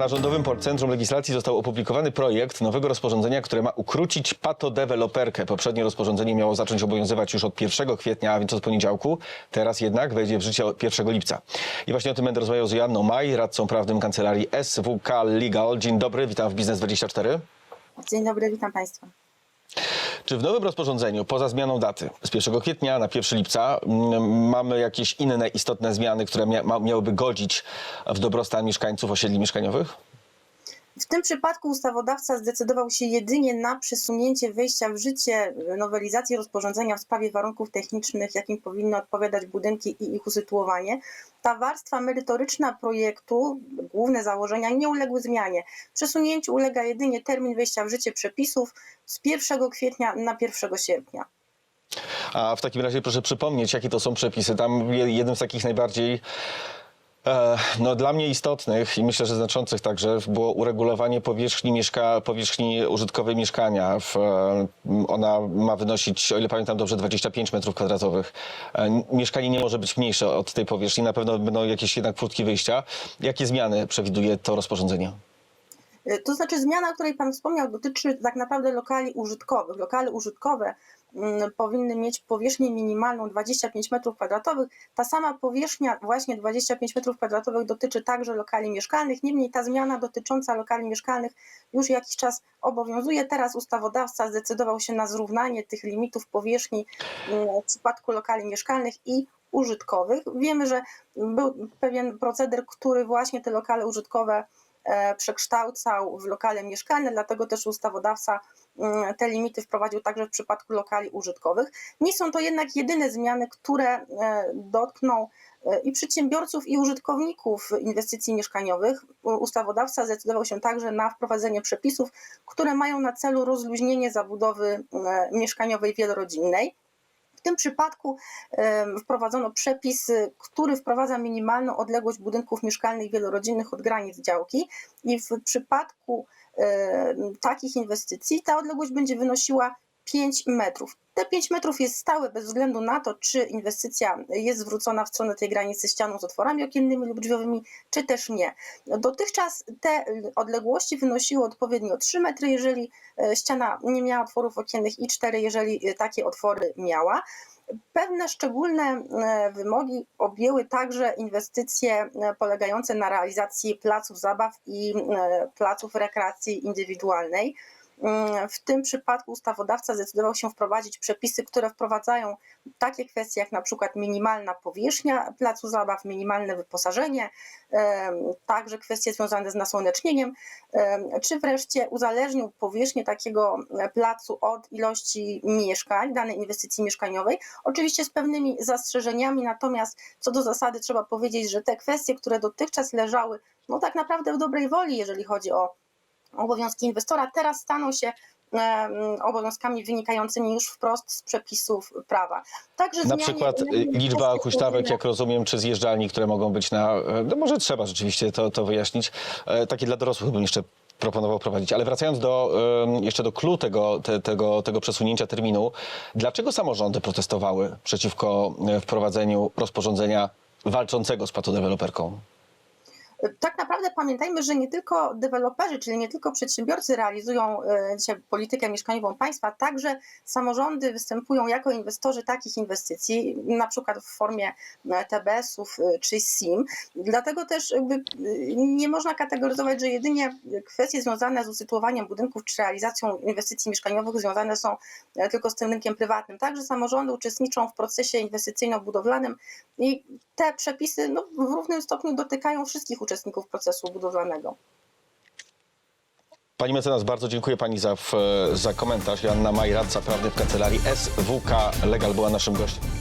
Na Rządowym Centrum Legislacji został opublikowany projekt nowego rozporządzenia, które ma ukrócić patodeweloperkę. Poprzednie rozporządzenie miało zacząć obowiązywać już od 1 kwietnia, a więc od poniedziałku. Teraz jednak wejdzie w życie od 1 lipca. I właśnie o tym będę rozmawiał z Joanną Maj, radcą prawnym kancelarii SWK Legal. Dzień dobry, witam w Biznes24. Dzień dobry, witam Państwa. Czy w nowym rozporządzeniu, poza zmianą daty z 1 kwietnia na 1 lipca, mm, mamy jakieś inne istotne zmiany, które mia miałyby godzić w dobrostan mieszkańców osiedli mieszkaniowych? W tym przypadku ustawodawca zdecydował się jedynie na przesunięcie wejścia w życie nowelizacji rozporządzenia w sprawie warunków technicznych, jakim powinny odpowiadać budynki i ich usytuowanie. Ta warstwa merytoryczna projektu, główne założenia nie uległy zmianie. Przesunięciu ulega jedynie termin wejścia w życie przepisów z 1 kwietnia na 1 sierpnia. A w takim razie proszę przypomnieć, jakie to są przepisy. Tam je- jednym z takich najbardziej e, no, dla mnie istotnych i myślę, że znaczących także było uregulowanie powierzchni, mieszka, powierzchni użytkowej mieszkania. E, ona ma wynosić, o ile pamiętam dobrze, 25 metrów kwadratowych. E, mieszkanie nie może być mniejsze od tej powierzchni. Na pewno będą jakieś jednak furtki wyjścia. Jakie zmiany przewiduje to rozporządzenie? To znaczy zmiana, o której Pan wspomniał, dotyczy tak naprawdę lokali użytkowych. Lokale użytkowe mm, powinny mieć powierzchnię minimalną 25 m2. Ta sama powierzchnia, właśnie 25 m2, dotyczy także lokali mieszkalnych. Niemniej ta zmiana dotycząca lokali mieszkalnych już jakiś czas obowiązuje. Teraz ustawodawca zdecydował się na zrównanie tych limitów powierzchni mm, w przypadku lokali mieszkalnych i użytkowych. Wiemy, że był pewien proceder, który właśnie te lokale użytkowe e, przekształcał w lokale mieszkalne, dlatego też ustawodawca mm, te limity wprowadził także w przypadku lokali użytkowych. Nie są to jednak jedyne zmiany, które e, dotkną e, i przedsiębiorców, i użytkowników inwestycji mieszkaniowych. Ustawodawca zdecydował się także na wprowadzenie przepisów, które mają na celu rozluźnienie zabudowy e, mieszkaniowej wielorodzinnej. W tym przypadku wprowadzono przepis, y, który wprowadza minimalną odległość budynków mieszkalnych wielorodzinnych od granic działki i w przypadku takich inwestycji ta odległość będzie wynosiła 5 metrów. Te 5 metrów jest stałe bez względu na to, czy inwestycja jest zwrócona w stronę tej granicy ścianą z otworami okiennymi lub drzwiowymi, czy też nie. Dotychczas te odległości wynosiły odpowiednio 3 metry, jeżeli e, ściana nie miała otworów okiennych i 4, jeżeli e, takie otwory miała. Pewne szczególne e, wymogi objęły także inwestycje polegające na realizacji placów zabaw i placów rekreacji indywidualnej. Mm, W tym przypadku ustawodawca zdecydował się wprowadzić przepisy, które wprowadzają takie kwestie jak na przykład minimalna powierzchnia placu zabaw, minimalne wyposażenie, także kwestie związane z nasłonecznieniem, em, czy wreszcie uzależnił powierzchnię takiego e, placu od ilości mieszkań, danej inwestycji mieszkaniowej. Oczywiście z pewnymi zastrzeżeniami, natomiast co do zasady trzeba powiedzieć, że te kwestie, które dotychczas leżały, no tak naprawdę w dobrej woli, jeżeli chodzi o obowiązki inwestora, teraz staną się obowiązkami wynikającymi już wprost z przepisów prawa. Także Na przykład y, liczba huśtawek, jak rozumiem, czy zjeżdżalni, które mogą być na... e, No może trzeba rzeczywiście to, to wyjaśnić. E, Takie dla dorosłych bym jeszcze proponował prowadzić. Ale wracając do, jeszcze do clue tego, te, tego, tego przesunięcia terminu, dlaczego samorządy protestowały przeciwko e, wprowadzeniu rozporządzenia walczącego z patodeweloperką? Tak naprawdę pamiętajmy, że nie tylko deweloperzy, czyli nie tylko przedsiębiorcy realizują e, dzisiaj politykę mieszkaniową państwa, także samorządy występują jako inwestorzy takich inwestycji, na przykład w formie e, TBS-ów e, czy SIM. Dlatego też nie można kategoryzować, że jedynie kwestie związane z usytuowaniem budynków czy realizacją inwestycji mieszkaniowych związane są tylko z tym rynkiem prywatnym. Także samorządy uczestniczą w procesie inwestycyjno-budowlanym i te przepisy no, w równym stopniu dotykają wszystkich uczestników procesu budowlanego. Pani mecenas, bardzo dziękuję Pani za, za komentarz. Joanna Maj, radca prawny w kancelarii SWK Legal była naszym gościem.